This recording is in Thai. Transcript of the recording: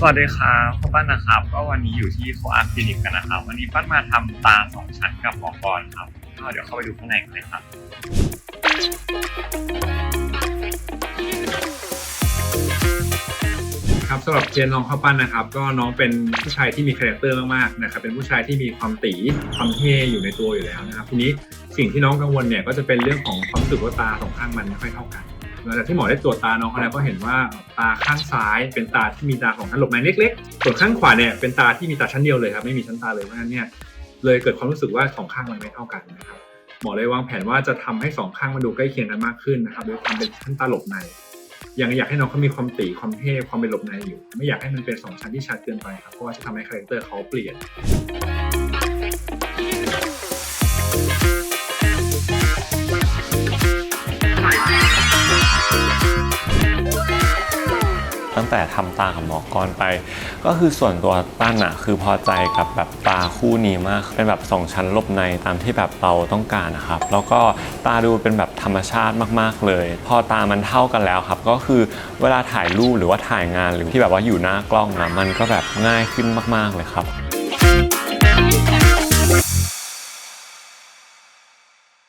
สวัสดีครับพ่อปั้นนะครับ ก็วันนี้อยู่ที่โคอาร์คลินิกกันนะครับ วันนี้ปั้นมาทำตาสองชั้นกับหมอกรครับก็เดี๋ยวเข้าไปดูข้างในกันเลยครับ ครับสำหรับเจนน้องข้าวปั้นนะครับ ก็น้องเป็นผู้ชายที่มีคาแรคเตอร์มากๆนะครับเป็นผู้ชายที่มีความตีความเท่อยู่ในตัวอยู่แล้วนะครับ ทีนี้สิ่งที่น้องกังวลเนี่ยก็จะเป็นเรื่องของความรู้สึกว่าตาสองข้างมันไม่ค่อยเท่ากัน หลังจากที่หมอได้ตรวจตาน้องเขาแล้วก็เห็นว่าตาข้างซ้ายเป็นตาที่มีตาของชั้นหลบในเล็กๆ ส่วนข้างขวาเนี่ยเป็นตาที่มีตาชั้นเดียวเลยครับไม่มีชั้นตาเลยเพราะฉะนั้นเนี่ยเลยเกิดความรู้สึกว่าสองข้างมันไม่เท่ากันนะครับหมอเลยวางแผนว่าจะทำให้สองข้างมันดูใกล้เคียงกันมากขึ้นนะครับโดยความเป็นชั้นตาหลบในยังอยากให้น้องเขามีความตีความเท่ความเป็นหลบในอยู่ ไม่อยากให้มันเป็นสองชั้นที่ชัดเกินไปครับเพราะว่าจะทำให้คาแรคเตอร์เขาเปลี่ยน ตั้งแต่ทำตากับหมอกรไป ก็คือส่วนตัวตั้นอะคือพอใจกับแบบตาคู่นี้มาก เป็นแบบสองชั้นลบในตามที่แบบเราต้องการนะครับ แล้วก็ตาดูเป็นแบบธรรมชาติมากๆเลย พอตามันเท่ากันแล้วครับ ก็คือเวลาถ่ายรูปหรือว่าถ่ายงานหรือที่แบบว่าอยู่หน้ากล้องนะมันก็แบบง่ายขึ้นมาก ๆเลยครับ